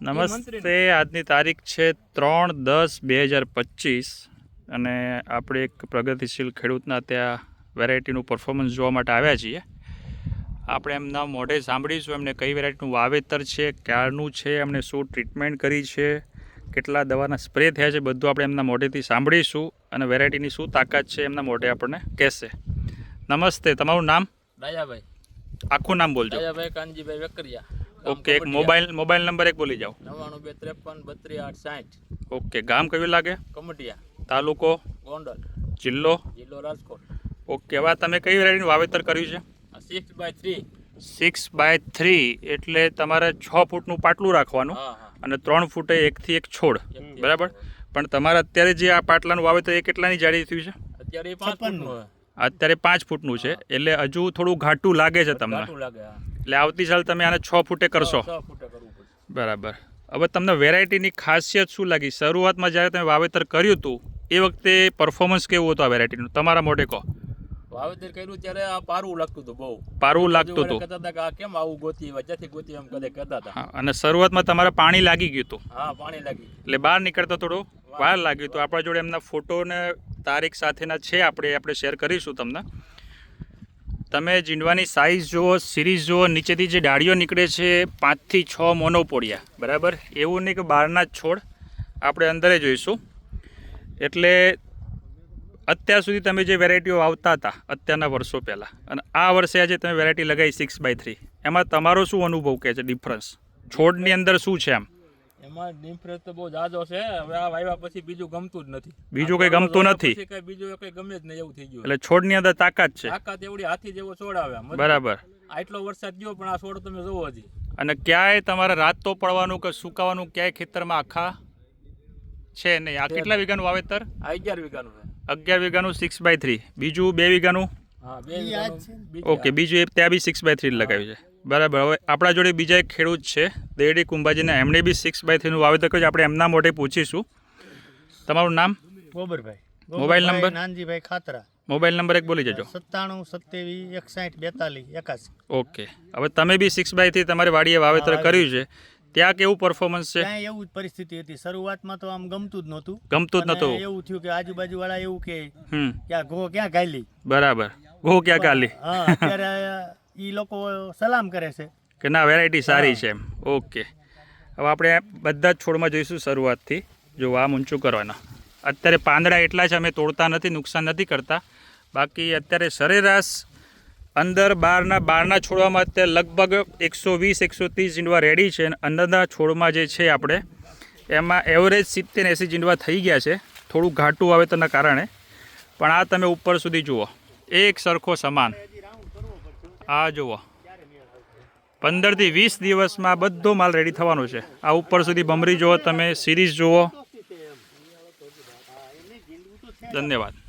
નમસ્તે આજની તારીખ છે ત્રણ દસ બે હજાર પચીસ અને આપણે એક પ્રગતિશીલ ખેડૂતના ત્યાં વેરાયટીનું પરફોર્મન્સ જોવા માટે આવ્યા છીએ. આપણે એમના મોઢે સાંભળીશું એમને કઈ વેરાયટીનું વાવેતર છે ક્યારનું છે એમને શું ટ્રીટમેન્ટ કરી છે કેટલા દવાના સ્પ્રે થયા છે બધું આપણે એમના મોઢેથી સાંભળીશું અને વેરાયટીની શું તાકાત છે એમના મોઢે આપણને કહેશે. નમસ્તે તમારું નામ? ડાયાભાઈ આખું નામ બોલજો. ડાયાભાઈ કાનજીભાઈ વેકરિયા. ઓકે એક મોબાઈલ મોબાઈલ નંબર એક બોલી જાઓ. નવ્વાણું બે ત્રેપન બત્રીસ આઠ સાઠ. ઓકે ગામ કયું લાગે? કમટિયા તાલુકો? ગોંડલ. જિલ્લો? જિલ્લો રાજકોટ. ઓકે હવે તમે કઈ વેરાયટીનું વાવેતર કર્યું છે? Six by three six by three એટલે તમારે છ ફૂટનું પાટલું રાખવાનું હા હા. અને ત્રણ ફૂટે એકથી એક છોડ. બરાબર? પણ તમારે અત્યારે જે આ પાટલાનું વાવેતર એ કેટલાની જાડી થયું છે? અત્યારે. અત્યારે પાંચ ફૂટનું છે એટલે હજુ થોડું ઘાટું લાગે છે તમને. એટલે આવતી સાલ તમે આને છ ફૂટે કરશો. બરાબર. હવે તમને વેરાયટીની ખાસિયત શું લાગી? શરૂઆતમાં જ્યારે તમે વાવેતર કર્યું હતું એ વખતે પરફોર્મન્સ કેવું હતું આ વેરાયટીનું? તમારા મોઢે કહો. વાવેતર કર્યું ત્યારે આ પારવું લાગતું હતું બહુ. પારવું લાગતું હતું. કહેતા હતા કે આ કેમ આવું ગોતી વચ્ચેથી ગોતી એમ કદે કહેતા હતા. અને શરૂઆતમાં તમારે પાણી લાગી ગયું હતું. હા પાણી લાગી એટલે બહાર નીકળતા થોડું વાર લાગ્યું તો આપણા જોડે એમના ફોટો ને તારીખ સાથેના છે, આપણે આપણે શેર કરીશું તમને. તમે જીંડવાની સાઇઝ જુઓ સિરીઝ જુઓ, નીચેથી જે ડાળીઓ નીકળે છે, પાંચથી છ મોનોપોડિયા બરાબર? એવું નહીં કે બહારના જ છોડ આપણે અંદરે જોઈશું. એટલે અત્યાર સુધી તમે જે વેરાયટીઓ આવતા હતા, અત્યારના વર્ષો પહેલાં, અને આ વર્ષે આજે તમે વેરાયટી લગાવી સિક્સ બાય થ્રી એમાં તમારો શું અનુભવ કહે છે ડિફરન્સ છોડની અંદર શું છે એમ? એમાં ડિફરન્સ તો બહુ જાજો છે. હવે આ વાવ્યા પછી બીજું ગમતું જ નથી. બીજું કંઈ ગમતું નથી? કઈ બીજું કંઈ ગમે જ નહીં એવું થઈ ગયું એટલે છોડની અંદર તાકાત છે. તાકાત એવડી હાથી જેવો છોડ આવે. બરાબર. આટલો વરસાદ ગયો પણ આ છોડ તમે જોવો હજી. અને ક્યાંય તમારે રાત તો પડવાનું કે સુકાવાનું ક્યાંય ખેતરમાં આખા છે નહીં? આ કેટલા વીઘાનું વાવેતર? આ અગિયાર વીઘાનું અગિયાર વીઘાનું સિક્સ બાય થ્રી બીજું બે વીઘાનું? ઓકે બીજું એ ત્યાં બી સિક્સ બાય થ્રી લગાવ્યું છે. બરાબર. હવે આપણા જોડે બીજા એક ખેડૂત છે દેડી કુંભાજીને. એમણે બી સિક્સ બાય થ્રીનું વાવેતર કર્યું આપણે એમના મોઢે પૂછીશું. તમારું નામ? Gobarbhai. Mobile number? Nanjibhai Khatra. Mobile number એક બોલી જજો. સત્તાણું સત્યાવીસ એકસાઠ બેતાલીસ એકાસી. ઓકે. હવે તમે બી સિક્સ બાય થ્રી તમારી વાડીએ વાવેતર કર્યું છે. ત્યાં કેવું પરફોર્મન્સ છે? ત્યાં એવું જ પરિસ્થિતિ હતી. શરૂઆતમાં તો આમ ગમતું જ નહોતું. ગમતું જ નહોતું. એવું થયું કે આજુબાજુ વાળા એવું કે હમ. કે આ ઘો ક્યાં ગાયલી? બરાબર. ઘો ક્યાં કાલી હા અત્યારે ઈ લોકો સલામ કરે છે. કે ના વેરાયટી સારી છે એમ. ઓકે હવે આપણે બધા જ છોડમાં જોઈશું શરૂઆતથી. જો આમ ઊંચું કરવાના. અત્યારે પાંદડા એટલા છે, અમે તોડતા નથી, નુકસાન નથી કરતા. બાકી અત્યારે સરેરાશ અંદર બહારના બહારના છોડવામાં અત્યારે લગભગ એકસો વીસ, એકસો ત્રીસ જીંડવા રેડી છે. અને અંદરના છોડમાં જે છે આપણે, એમાં એવરેજ સિત્તેર, એંસી જીંડવા થઈ ગયા છે. થોડું ઘાટું વાવેતરના કારણે. પણ આ તમે ઉપર સુધી જુઓ. એક સરખો સમાન. આ જુઓ. પંદરથી વીસ દિવસમાં બધો માલ રેડી થવાનો છે. આ ઉપર સુધી ભમરી જુઓ, તમે સિરીઝ જુઓ. ધન્યવાદ.